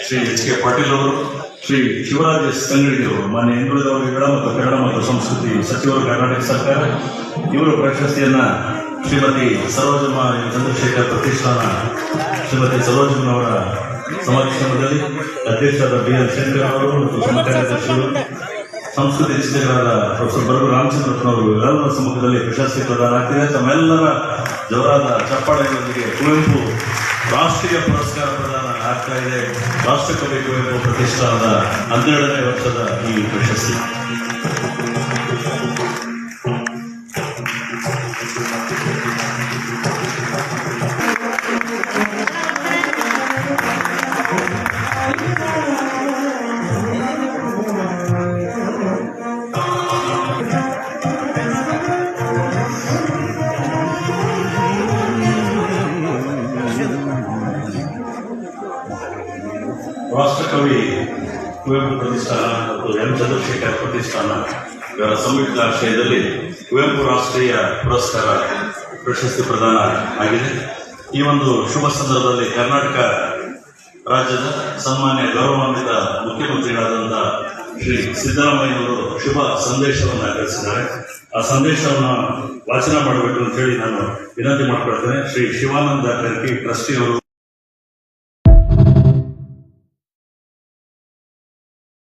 Shri H K Patil ಅವರು, Shri Shivraj S ಅವರು ಮಾನ್ಯ ಹಿಂದುಳಿದವರುಗಳ ಮತ್ತು ಕನ್ನಡ ಮತ್ತು ಸಂಸ್ಕೃತಿ ಸಚಿವರು ಕರ್ನಾಟಕ ಸರ್ಕಾರ, ಇವರ ಪ್ರಶಸ್ತಿಯನ್ನ ಶ್ರೀಮತಿ ಸರೋಜಮ್ಮ ಚಂದ್ರಶೇಖರ್ ಪ್ರತಿಷ್ಠಾನ ಶ್ರೀಮತಿ ಸರೋಜಮ್ಮನವರ ಸಮಕ್ಷಮದಲ್ಲಿ ಅಧ್ಯಕ್ಷರಾದ ಬಿ. ಎಲ್. ಶಂಕರ್ ಅವರು ಮತ್ತು ಕಾರ್ಯದರ್ಶಿಗಳು ಸಂಸ್ಕೃತಿ ನಿಷ್ಠೆಗಳಾದ ಪ್ರೊಫೆಸರ್ ಬರಗು ರಾಮಚಂದ್ರಪ್ಪನವರು ಎಲ್ಲರ ಸಮ್ಮುಖದಲ್ಲಿ ಪ್ರಶಸ್ತಿ ಪ್ರದಾನ ಆಗ್ತಿದೆ. ತಮ್ಮೆಲ್ಲರ ಜೋರಾದ ಚಪ್ಪಾಳೆಗಳೊಂದಿಗೆ ಕುವೆಂಪು ರಾಷ್ಟ್ರೀಯ ಪುರಸ್ಕಾರ ಪ್ರದಾನ ಆಗ್ತಾ ಇದೆ. ರಾಷ್ಟ್ರಕವಿ ಕುವೆಂಪು ಪ್ರತಿಷ್ಠಾನದ ಹನ್ನೆರಡನೇ ವರ್ಷದ ಈ ಪ್ರಶಸ್ತಿ ರಾಷ್ಟ್ರಕವಿ ಕುವೆಂಪು ಪ್ರತಿಷ್ಠಾನ ಮತ್ತು ಎಂ. ಚಂದ್ರಶೇಖರ್ ಪ್ರತಿಷ್ಠಾನ ಇವರ ಸಂಯುಕ್ತ ಆಶ್ರಯದಲ್ಲಿ ಕುವೆಂಪು ರಾಷ್ಟ್ರೀಯ ಪುರಸ್ಕಾರ ಪ್ರಶಸ್ತಿ ಪ್ರದಾನ ಆಗಿದೆ. ಈ ಒಂದು ಶುಭ ಸಂದರ್ಭದಲ್ಲಿ ಕರ್ನಾಟಕ ರಾಜ್ಯದ ಸನ್ಮಾನ್ಯ ಗೌರವಾನ್ವಿತ ಮುಖ್ಯಮಂತ್ರಿಗಳಾದಂಥ ಶ್ರೀ ಸಿದ್ದರಾಮಯ್ಯನವರು ಶುಭ ಸಂದೇಶವನ್ನು ಕಳಿಸಿದ್ದಾರೆ. ಆ ಸಂದೇಶವನ್ನು ವಾಚನ ಮಾಡಬೇಕು ಅಂತ ಹೇಳಿ ನಾನು ವಿನಂತಿ ಮಾಡ್ಕೊಳ್ತೇನೆ. ಶ್ರೀ ಶಿವಾನಂದ ಕರ್ಕಿ ಟ್ರಸ್ಟಿಯವರು